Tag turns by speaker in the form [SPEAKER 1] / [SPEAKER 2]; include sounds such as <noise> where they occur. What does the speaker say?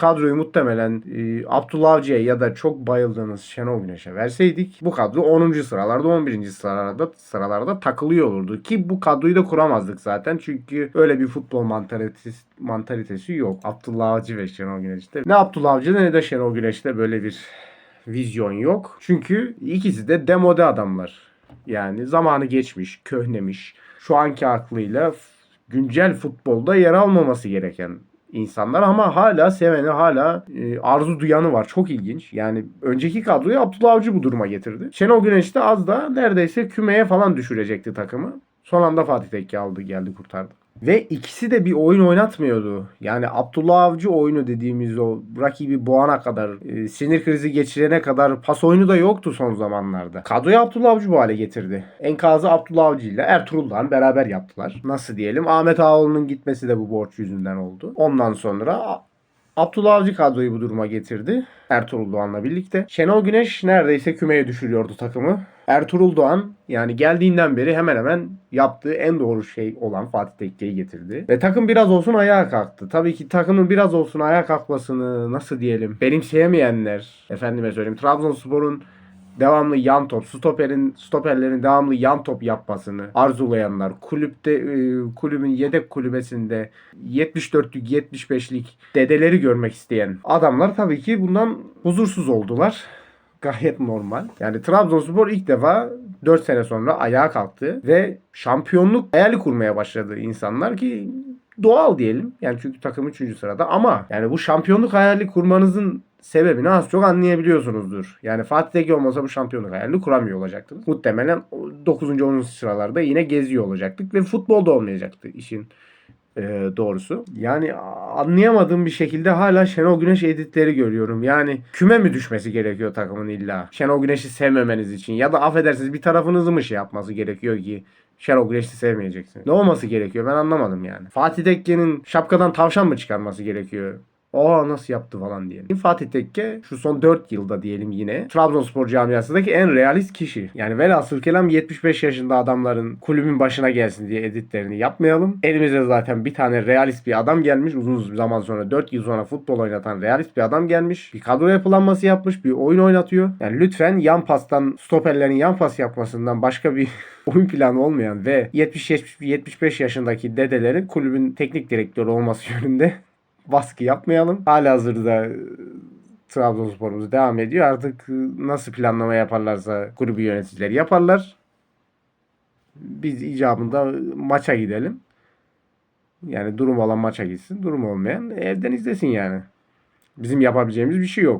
[SPEAKER 1] kadroyu muhtemelen e, Abdullah Avcı'ya ya da çok bayıldığınız Şenol Güneş'e verseydik bu kadro 10. sıralarda 11. sıralarda sıralarda takılıyor olurdu. Ki bu kadroyu da kuramazdık zaten. Çünkü öyle bir futbol mantalitesi, mantalitesi yok. Abdullah Avcı ve Şenol Güneş'te. Ne Abdullah Avcı'da ne de Şenol Güneş'te böyle bir vizyon yok. Çünkü ikisi de demode adamlar. Yani zamanı geçmiş, köhnemiş. Şu anki aklıyla güncel futbolda yer almaması gereken insanlar ama hala seveni hala e, arzu duyanı var. Çok ilginç. Yani önceki kadroyu Abdullah Avcı bu duruma getirdi. Şenol Güneş de az da neredeyse kümeye falan düşürecekti takımı. Son anda Fatih Tekke aldı geldi kurtardı. Ve ikisi de bir oyun oynatmıyordu. Yani Abdullah Avcı oyunu dediğimiz o rakibi boğana kadar, e, sinir krizi geçirene kadar pas oyunu da yoktu son zamanlarda. Kadroyu Abdullah Avcı bu hale getirdi. Enkazı Abdullah Avcı ile Ertuğrul'dan beraber yaptılar. Nasıl diyelim? Ahmet Ağaoğlu'nun gitmesi de bu borç yüzünden oldu. Ondan sonra Abdullah Avcı kadroyu bu duruma getirdi. Ertuğrul Doğan'la birlikte. Şenol Güneş neredeyse kümeye düşürüyordu takımı. Ertuğrul Doğan yani geldiğinden beri hemen hemen yaptığı en doğru şey olan Fatih Tekke'yi getirdi. Ve takım biraz olsun ayağa kalktı. Tabii ki takımın biraz olsun ayağa kalkmasını nasıl diyelim benimseyemeyenler efendime söyleyeyim Trabzonspor'un devamlı yan top, stoperin stoperlerin devamlı yan top yapmasını arzulayanlar, kulüpte e, kulübün yedek kulübesinde 74'lük 75'lik dedeleri görmek isteyen adamlar tabii ki bundan huzursuz oldular. Gayet normal. Yani Trabzonspor ilk defa 4 sene sonra ayağa kalktı ve şampiyonluk hayali kurmaya başladı insanlar ki doğal diyelim. Yani çünkü takım 3. sırada ama yani bu şampiyonluk hayali kurmanızın sebebini az çok anlayabiliyorsunuzdur. Yani Fatih Tekke olmasa bu şampiyonluk hayalini kuramıyor olacaktınız. Muhtemelen 9. 10. sıralarda yine geziyor olacaktık ve futbolda olmayacaktı işin e, doğrusu. Yani anlayamadığım bir şekilde hala Şenol Güneş editleri görüyorum. Yani küme mi düşmesi gerekiyor takımın illa? Şenol Güneş'i sevmemeniz için ya da affedersiniz bir tarafınızı mı şey yapması gerekiyor ki Şenol Güneş'i sevmeyeceksin. Ne olması gerekiyor ben anlamadım yani. Fatih Tekke'nin şapkadan tavşan mı çıkarması gerekiyor? Aa nasıl yaptı falan diyelim. Fatih Tekke şu son 4 yılda diyelim yine Trabzonspor camiasındaki en realist kişi. Yani velhasıl kelam 75 yaşında adamların kulübün başına gelsin diye editlerini yapmayalım. Elimizde zaten bir tane realist bir adam gelmiş. Uzun zaman sonra 4 yıl sonra futbol oynatan realist bir adam gelmiş. Bir kadro yapılanması yapmış. Bir oyun oynatıyor. Yani lütfen yan pastan stoperlerin yan pas yapmasından başka bir <laughs> oyun planı olmayan ve 70-75 yaşındaki dedelerin kulübün teknik direktörü olması yönünde baskı yapmayalım. Halihazırda e, Trabzonspor'umuz devam ediyor. Artık e, nasıl planlama yaparlarsa kulübü yöneticileri yaparlar. Biz icabında maça gidelim. Yani durum olan maça gitsin. Durum olmayan evden izlesin yani. Bizim yapabileceğimiz bir şey yok.